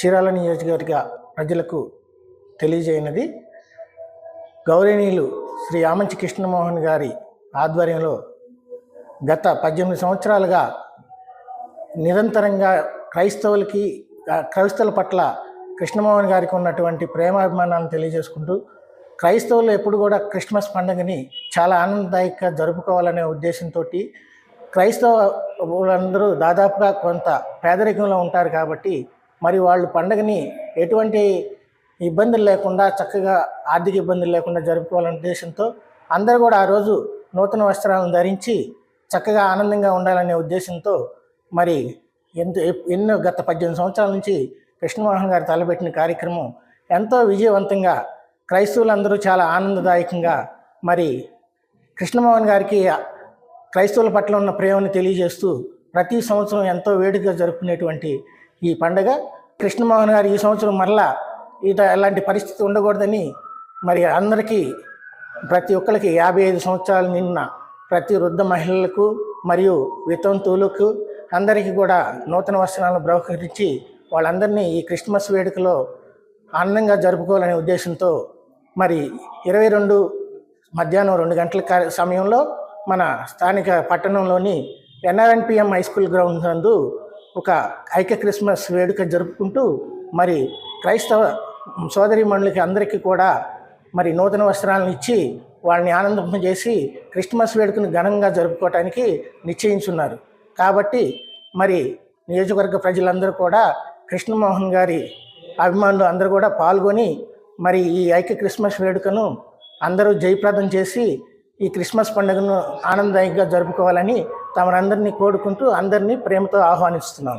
చీరాల నియోజకవర్గ ప్రజలకు తెలియజేయనది. గౌరవనీయులు శ్రీ ఆమంచి కృష్ణమోహన్ గారి ఆధ్వర్యంలో గత పద్దెనిమిది సంవత్సరాలుగా నిరంతరంగా క్రైస్తవులకి క్రైస్తవుల పట్ల కృష్ణమోహన్ గారికి ఉన్నటువంటి ప్రేమాభిమానాలను తెలియజేసుకుంటూ క్రైస్తవులు ఎప్పుడు కూడా క్రిస్మస్ పండుగని చాలా ఆనందదాయకంగా జరుపుకోవాలనే ఉద్దేశంతో క్రైస్తవులందరూ దాదాపుగా కొంత పేదరికంలో ఉంటారు కాబట్టి మరి వాళ్ళు పండగని ఎటువంటి ఇబ్బందులు లేకుండా చక్కగా ఆర్థిక ఇబ్బందులు లేకుండా జరుపుకోవాలనే ఉద్దేశంతో అందరూ కూడా ఆ రోజు నూతన వస్త్రాలను ధరించి చక్కగా ఆనందంగా ఉండాలనే ఉద్దేశంతో మరి ఎంత ఎన్నో గత పద్దెనిమిది సంవత్సరాల నుంచి కృష్ణమోహన్ గారు తలపెట్టిన కార్యక్రమం ఎంతో విజయవంతంగా క్రైస్తవులందరూ చాలా ఆనందదాయకంగా మరి కృష్ణమోహన్ గారికి క్రైస్తవుల పట్ల ఉన్న ప్రేమను తెలియజేస్తూ ప్రతి సంవత్సరం ఎంతో వేడుకగా జరుపుకునేటువంటి ఈ పండగ కృష్ణమోహన్ గారు ఈ సంవత్సరం మరలా ఇట ఎలాంటి పరిస్థితి ఉండకూడదని మరి అందరికీ ప్రతి ఒక్కరికి యాభై ఐదు సంవత్సరాలు నిన్న ప్రతి వృద్ధ మహిళలకు మరియు వితంతువులకు అందరికీ కూడా నూతన వస్త్రాలను బహుకరించి వాళ్ళందరినీ ఈ క్రిస్మస్ వేడుకలో ఆనందంగా జరుపుకోవాలనే ఉద్దేశంతో మరి ఇరవై రెండు మధ్యాహ్నం రెండు గంటల సమయంలో మన స్థానిక పట్టణంలోని ఎన్ఆర్ఎన్పిఎం హై స్కూల్ గ్రౌండ్ నందు ఒక ఐక్య క్రిస్మస్ వేడుక జరుపుకుంటూ మరి క్రైస్తవ సోదరి మండలికి అందరికీ కూడా మరి నూతన వస్త్రాలను ఇచ్చి వాళ్ళని ఆనందింపజేసి క్రిస్మస్ వేడుకను ఘనంగా జరుపుకోవటానికి నిశ్చయించున్నారు. కాబట్టి మరి నియోజకవర్గ ప్రజలందరూ కూడా కృష్ణమోహన్ గారి అభిమానులు అందరూ కూడా పాల్గొని మరి ఈ ఐక్య క్రిస్మస్ వేడుకను అందరూ జయప్రదం చేసి ఈ క్రిస్మస్ పండుగను ఆనందదాయకంగా జరుపుకోవాలని తమరందరినీ కోరుకుంటూ అందరినీ ప్రేమతో ఆహ్వానిస్తున్నాం.